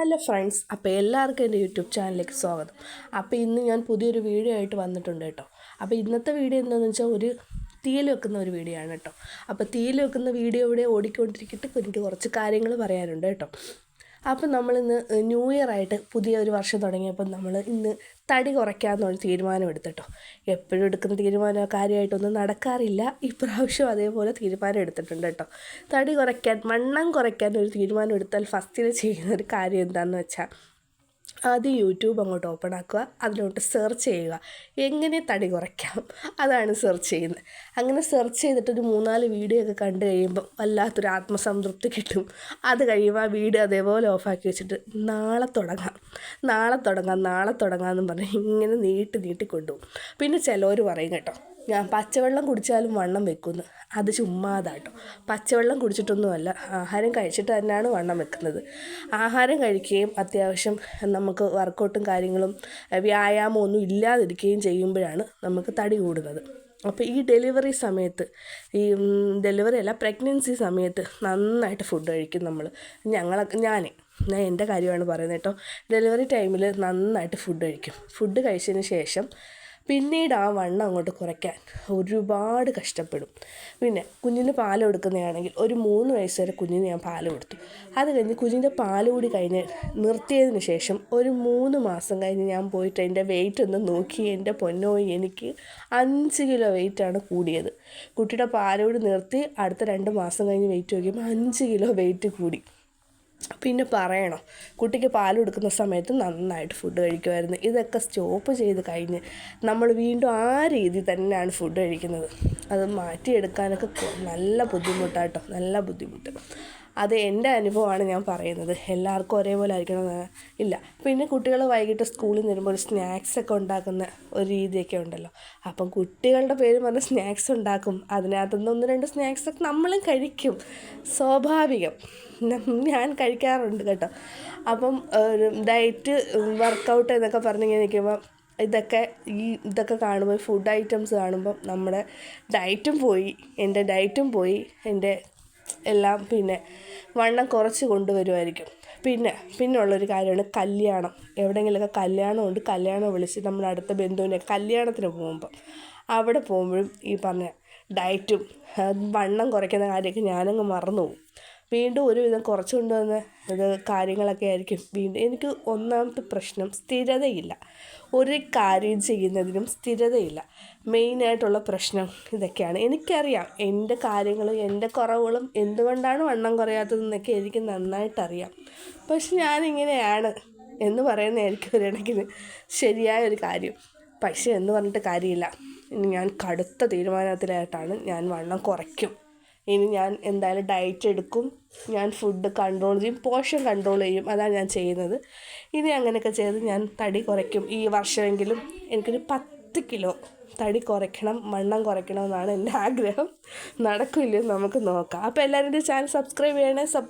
Hello friends അപ്പോൾ എല്ലാവർക്കും എന്റെ യൂട്യൂബ് ചാനലിലേക്ക് സ്വാഗതം. അപ്പോൾ ഇന്ന് ഞാൻ പുതിയൊരു വീഡിയോ ആയിട്ട് വന്നിട്ടുണ്ട് കേട്ടോ. അപ്പോൾ ഇന്നത്തെ വീഡിയോ എന്താണെന്ന് വെച്ചാൽ ഒരു തീയിൽ വെക്കുന്ന ഒരു വീഡിയോ ആണ് കേട്ടോ. അപ്പോൾ തീയിൽ വെക്കുന്ന വീഡിയോ ഇവിടെ ഓടിക്കൊണ്ടിരിക്കിട്ട്. എനിക്ക് കുറച്ച് കാര്യങ്ങൾ പറയാനുണ്ട് കേട്ടോ. അപ്പം നമ്മളിന്ന് ന്യൂ ഇയർ ആയിട്ട് പുതിയ ഒരു വർഷം തുടങ്ങിയപ്പോൾ നമ്മൾ ഇന്ന് തടി കുറയ്ക്കാമെന്നുള്ള തീരുമാനം എടുത്തിട്ടോ. എപ്പോഴും എടുക്കുന്ന തീരുമാനം കാര്യമായിട്ടൊന്നും നടക്കാറില്ല. ഇപ്രാവശ്യം അതേപോലെ തീരുമാനം എടുത്തിട്ടുണ്ട് കേട്ടോ. തടി കുറയ്ക്കാൻ വണ്ണം കുറയ്ക്കാൻ ഒരു തീരുമാനം എടുത്താൽ ഫസ്റ്റിൽ ചെയ്യുന്ന ഒരു കാര്യം എന്താണെന്ന് വെച്ചാൽ ആദ്യം യൂട്യൂബ് അങ്ങോട്ട് ഓപ്പൺ ആക്കുക അതിലോട്ട് സെർച്ച് ചെയ്യുക. എങ്ങനെ തടി കുറയ്ക്കാം? അതാണ് സെർച്ച് ചെയ്യുന്നത്. അങ്ങനെ സെർച്ച് ചെയ്തിട്ട് ഒരു മൂന്നാൽ വീഡിയോ ഒക്കെ കണ്ടു കഴിയുമ്പോൾ വല്ലാത്തൊരു ആത്മസംതൃപ്തി കിട്ടും. അത് കഴിയുമ്പോൾ ആ വീഡിയോ അതേപോലെ ഓഫാക്കി വെച്ചിട്ട് നാളെ തുടങ്ങാം. നാളെ തുടങ്ങാം നാളെ തുടങ്ങാമെന്നും പറഞ്ഞ് ഇങ്ങനെ നീട്ടി നീട്ടി കൊണ്ടുപോകും. പിന്നെ ചിലവർ പറയും കേട്ടോ ഞാൻ പച്ചവെള്ളം കുടിച്ചാലും വണ്ണം വെക്കുന്നു. അത് ചുമ്മാതാട്ടോ. പച്ചവെള്ളം കുടിച്ചിട്ടൊന്നുമല്ല ആഹാരം കഴിച്ചിട്ട് തന്നെയാണ് വണ്ണം വെക്കുന്നത്. ആഹാരം കഴിക്കുകയും അത്യാവശ്യം നമുക്ക് വർക്കൗട്ടും കാര്യങ്ങളും വ്യായാമം ഒന്നും ഇല്ലാതിരിക്കുകയും ചെയ്യുമ്പോഴാണ് നമുക്ക് തടി കൂടുന്നത്. അപ്പോൾ ഈ ഡെലിവറി സമയത്ത് ഈ ഡെലിവറി അല്ല പ്രഗ്നൻസി സമയത്ത് നന്നായിട്ട് ഫുഡ് കഴിക്കും നമ്മൾ ഞങ്ങളൊക്കെ ഞാൻ ഞാൻ എന്റെ കാര്യമാണ് പറയുന്നത് കേട്ടോ. ഡെലിവറി ടൈമിൽ നന്നായിട്ട് ഫുഡ് കഴിക്കും. ഫുഡ് കഴിച്ചതിന് ശേഷം പിന്നീട് ആ വണ്ണം അങ്ങോട്ട് കുറയ്ക്കാൻ ഒരുപാട് കഷ്ടപ്പെടും. പിന്നെ കുഞ്ഞിന് പാൽ കൊടുക്കുന്നതാണെങ്കിൽ ഒരു മൂന്ന് വയസ്സ് വരെ കുഞ്ഞിന് ഞാൻ പാൽ കൊടുത്തു. അത് കഴിഞ്ഞ് കുഞ്ഞിന്റെ പാൽ കൂടി കഴിഞ്ഞ് നിർത്തിയതിന് ശേഷം ഒരു മൂന്ന് മാസം കഴിഞ്ഞ് ഞാൻ പോയിട്ട് എന്റെ വെയിറ്റ് ഒന്ന് നോക്കി. എന്റെ പൊന്നോ എനിക്ക് അഞ്ച് കിലോ വെയിറ്റാണ് കൂടിയത്. കുട്ടിയുടെ പാലോട് നിർത്തി അടുത്ത രണ്ട് മാസം കഴിഞ്ഞ് വെയിറ്റ് നോക്കിയപ്പോൾ അഞ്ച് കിലോ വെയിറ്റ് കൂടി. പിന്നെ പറയണം കുട്ടിക്ക് പാൽ കൊടുക്കുന്ന സമയത്ത് നന്നായിട്ട് ഫുഡ് കഴിക്കുമായിരുന്നു. ഇതൊക്കെ സ്റ്റോപ്പ് ചെയ്ത് കഴിഞ്ഞ് നമ്മൾ വീണ്ടും ആ രീതി തന്നെയാണ് ഫുഡ് കഴിക്കുന്നത്. അത് മാറ്റിയെടുക്കാനൊക്കെ നല്ല ബുദ്ധിമുട്ടാട്ടോ നല്ല ബുദ്ധിമുട്ട്. അത് എന്റെ അനുഭവമാണ് ഞാൻ പറയുന്നത്. എല്ലാവർക്കും ഒരേപോലെ ആയിരിക്കണം ഇല്ല. പിന്നെ കുട്ടികൾ വൈകിട്ട് സ്കൂളിൽ നിന്ന് വരുമ്പോൾ ഒരു സ്നാക്സ് ഒക്കെ ഉണ്ടാക്കുന്ന ഒരു രീതിയൊക്കെ ഉണ്ടല്ലോ. അപ്പം കുട്ടികളുടെ പേര് പറഞ്ഞ് സ്നാക്സ് ഉണ്ടാക്കും. അതിനകത്തുനിന്ന് ഒന്ന് രണ്ട് സ്നാക്സ് ഒക്കെ നമ്മളും കഴിക്കും. സ്വാഭാവികം. ഞാൻ കഴിക്കാറുണ്ട് കേട്ടോ. അപ്പം ഡയറ്റ് വർക്കൗട്ട് എന്നൊക്കെ പറഞ്ഞിങ്ങനെ നിൽക്കുമ്പോൾ ഇതൊക്കെ ഈ ഇതൊക്കെ കാണുമ്പോൾ ഫുഡ് ഐറ്റംസ് കാണുമ്പോൾ നമ്മുടെ ഡയറ്റും പോയി എന്റെ ഡയറ്റും പോയി എന്റെ എല്ലാം പിന്നെ വണ്ണം കുറച്ച് കൊണ്ടുവരുമായിരിക്കും. പിന്നെ പിന്നെ ഉള്ളൊരു കാര്യമാണ് കല്യാണം. എവിടെയെങ്കിലുമൊക്കെ കല്യാണം ഉണ്ട് കല്യാണം വിളിച്ച് നമ്മുടെ അടുത്ത ബന്ധുവിനെ കല്യാണത്തിന് പോകുമ്പോൾ അവിടെ പോകുമ്പോഴും ഈ പറഞ്ഞ ഡയറ്റും വണ്ണം കുറയ്ക്കുന്ന കാര്യമൊക്കെ ഞാനങ്ങ് മറന്നു പോകും വീണ്ടും ഒരുവിധം കുറച്ച് കൊണ്ടുവന്ന ഇത് കാര്യങ്ങളൊക്കെ ആയിരിക്കും. വീണ്ടും എനിക്ക് ഒന്നാമത്തെ പ്രശ്നം സ്ഥിരതയില്ല. ഒരു കാര്യം ചെയ്യുന്നതിനും സ്ഥിരതയില്ല. മെയിനായിട്ടുള്ള പ്രശ്നം ഇതൊക്കെയാണ്. എനിക്കറിയാം എന്റെ കാര്യങ്ങളും എന്റെ കുറവുകളും എന്തുകൊണ്ടാണ് വണ്ണം കുറയാത്തതെന്നൊക്കെ എനിക്ക് നന്നായിട്ടറിയാം. പക്ഷെ ഞാനിങ്ങനെയാണ് എന്ന് പറയുന്നതായിരിക്കും ഒരു കണക്കിന് ശരിയായ ഒരു കാര്യം. പക്ഷേ എന്ന് പറഞ്ഞിട്ട് കാര്യമില്ല. ഞാൻ കടുത്ത തീരുമാനത്തിലായിട്ടാണ് ഞാൻ വണ്ണം കുറയ്ക്കും. ഇനി ഞാൻ എന്തായാലും ഡയറ്റ് എടുക്കും. ഞാൻ ഫുഡ് കൺട്രോൾ ചെയ്യും പോഷൻ കൺട്രോൾ ചെയ്യും. അതാണ് ഞാൻ ചെയ്യുന്നത്. ഇനി അങ്ങനെയൊക്കെ ചെയ്ത് ഞാൻ തടി കുറയ്ക്കും. ഈ വർഷമെങ്കിലും എനിക്കൊരു പത്ത് കിലോ തടി കുറയ്ക്കണം വണ്ണം കുറയ്ക്കണം എന്നാണ് എന്റെ ആഗ്രഹം. നടക്കില്ല നമുക്ക് നോക്കാം. അപ്പോൾ എല്ലാവരും ചാനൽ സബ്സ്ക്രൈബ് ചെയ്യണേ സപ്പോർട്ട്